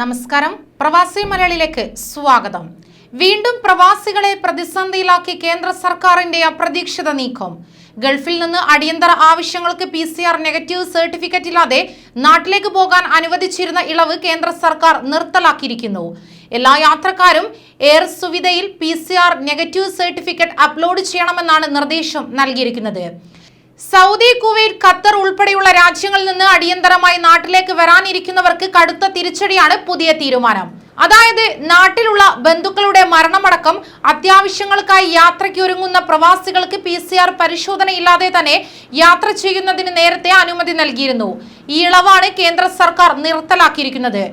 നമസ്കാരം. പ്രവാസി മലയാളിയിലേക്ക് സ്വാഗതം. വീണ്ടും പ്രവാസികളെ പ്രതിസന്ധിയിലാക്കി കേന്ദ്ര സർക്കാരിന്റെ അപ്രതീക്ഷിത നീക്കം. ഗൾഫിൽ നിന്ന് അടിയന്തര ആവശ്യങ്ങൾക്ക് P C R negative certificate ഇല്ലാതെ നാട്ടിലേക്ക് പോകാൻ അനുവദിച്ചിരുന്ന ഇളവ് കേന്ദ്ര സർക്കാർ നിർത്തലാക്കിയിരിക്കുന്നു. എല്ലാ യാത്രക്കാരും air സുവിധയിൽ P C R negative certificate upload ചെയ്യണമെന്നാണ് നിർദ്ദേശം നൽകിയിരിക്കുന്നത്. സൗദി കുവൈറ്റ് ഖത്തർ ഉൾപ്പെടെയുള്ള രാജ്യങ്ങളിൽ നിന്ന് അടിയന്തരമായി നാട്ടിലേക്ക് വരാനിരിക്കുന്നവർക്ക് കടുത്ത തിരിച്ചടിയാണ് പുതിയ തീരുമാനം. അതായത് നാട്ടിലുള്ള ബന്ധുക്കളുടെ മരണമടക്കം അത്യാവശ്യങ്ങൾക്കായി യാത്രയ്ക്ക് ഒരുങ്ങുന്ന പ്രവാസികൾക്ക് പി സി ആർ പരിശോധനയില്ലാതെ തന്നെ യാത്ര ചെയ്യുന്നതിന് നേരത്തെ അനുമതി നൽകിയിരുന്നു. ഈ ഇളവാണ് കേന്ദ്ര സർക്കാർ നിർത്തലാക്കിയിരിക്കുന്നത്.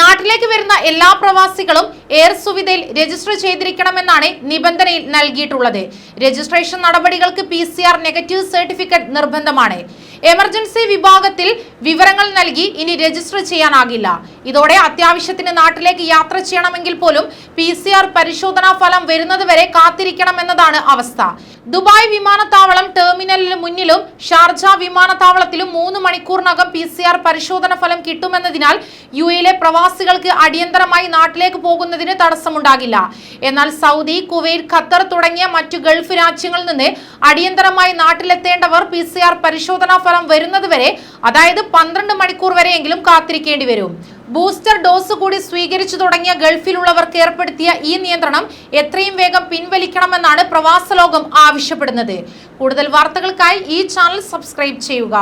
നാട്ടിലേക്ക് വരുന്ന എല്ലാ പ്രവാസികളും എയർ സുവിധയിൽ രജിസ്റ്റർ ചെയ്തിരിക്കണമെന്നാണ് നിബന്ധനയിൽ നൽകിയിട്ടുള്ളത്. രജിസ്ട്രേഷൻ നടപടികൾക്ക് പി നെഗറ്റീവ് സർട്ടിഫിക്കറ്റ് നിർബന്ധമാണ്. എമർജൻസി വിഭാഗത്തിൽ വിവരങ്ങൾ നൽകി ഇനി രജിസ്റ്റർ ചെയ്യാനാകില്ല. ഇതോടെ അത്യാവശ്യത്തിന് നാട്ടിലേക്ക് യാത്ര ചെയ്യണമെങ്കിൽ പോലും പി സി ആർ പരിശോധനാ ഫലം വരുന്നതുവരെ കാത്തിരിക്കണമെന്നതാണ് അവസ്ഥ. ദുബായ് വിമാനത്താവളം ടെർമിനലിന് മുന്നിലും ഷാർജ വിമാനത്താവളത്തിലും മൂന്ന് മണിക്കൂറിനകം പി സി ആർ പരിശോധന ഫലം കിട്ടുമെന്നതിനാൽ യു എയിലെ പ്രവാസികൾക്ക് അടിയന്തരമായി നാട്ടിലേക്ക് പോകുന്നതിന് തടസ്സമുണ്ടാകില്ല. എന്നാൽ സൗദി കുവൈറ്റ് ഖത്തർ തുടങ്ങിയ മറ്റു ഗൾഫ് രാജ്യങ്ങളിൽ നിന്ന് അടിയന്തരമായി നാട്ടിലെത്തേണ്ടവർ പി സി ആർ പരിശോധനാ ഫലം വരുന്നതുവരെ അതായത് പന്ത്രണ്ട് മണിക്കൂർ വരെയെങ്കിലും കാത്തിരിക്കേണ്ടി വരും ബൂസ്റ്റർ ഡോസ് കൂടി സ്വീകരിച്ചു തുടങ്ങിയ ഗൾഫിലുള്ളവർക്ക് ഏർപ്പെടുത്തിയ ഈ നിയന്ത്രണം എത്രയും വേഗം പിൻവലിക്കണമെന്നാണ് പ്രവാസ ലോകം ആവശ്യപ്പെടുന്നത്. കൂടുതൽ വാർത്തകൾക്കായി ഈ ചാനൽ സബ്സ്ക്രൈബ് ചെയ്യുക.